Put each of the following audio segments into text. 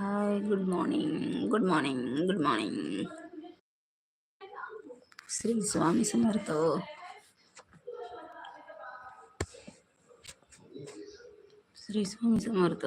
Hi good morning good morning good morning Shri Swami Samarth Shri Swami Samarth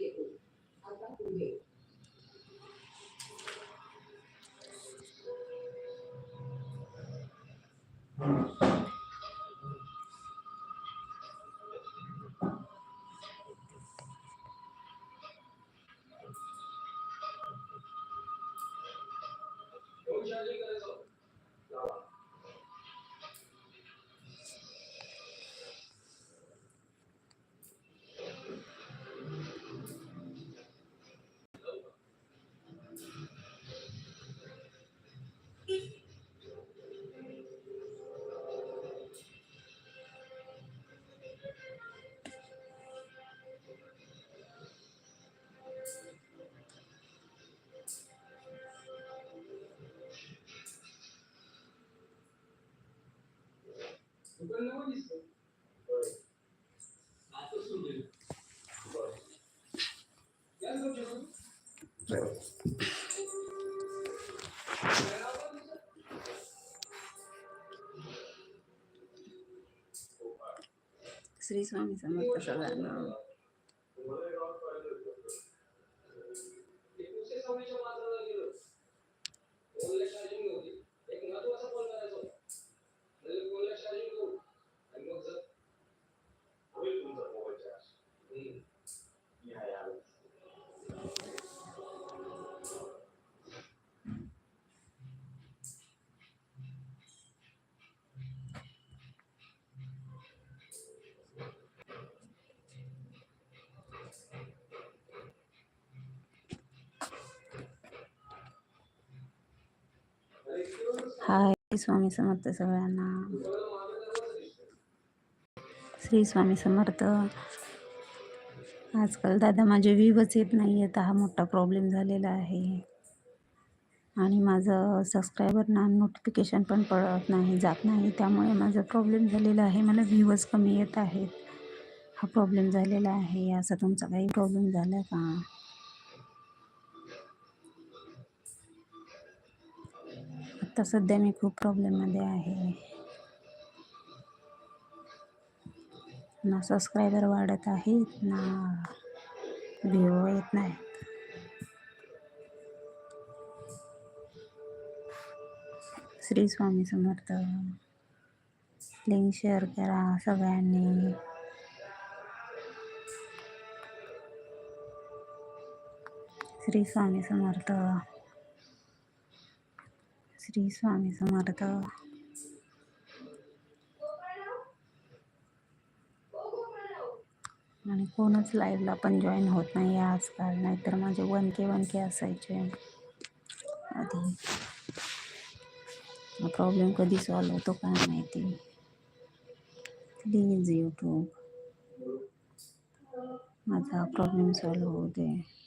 Shri Swami Samarth सगळ्यांना hi स्वामी समर्थ सगळ्यांना. श्री स्वामी समर्थ. आजकाल दादा माझे व्ह्यूच येत नाही आहेत हा मोठा प्रॉब्लेम झालेला आहे. आणि माझं सबस्क्रायबरना नोटिफिकेशन पण पडत नाही जात नाही त्यामुळे माझा प्रॉब्लेम झालेला आहे. मला व्ह्यूज कमी येत आहेत. हा प्रॉब्लेम झालेला आहे. असा तुमचा काही प्रॉब्लेम झाला का? आता सध्या मी खूप प्रॉब्लेममध्ये आहे. ना सबस्क्रायबर वाढत आहेत ना व्ह्यू येत नाही. श्री स्वामी समर्थ. लिंक शेअर करा सगळ्यांनी. श्री स्वामी समर्थ. श्री स्वामी समर्थ. आणि कोणच लाईव्हला पण जॉईन होत नाही आहे आजकाल नाहीतर माझे वन के वन के असायचे. आधी. प्रॉब्लेम कधी सॉल्व होतो काय माहिती. प्लीज यूट्यूब माझा प्रॉब्लेम सॉल्व होऊ दे.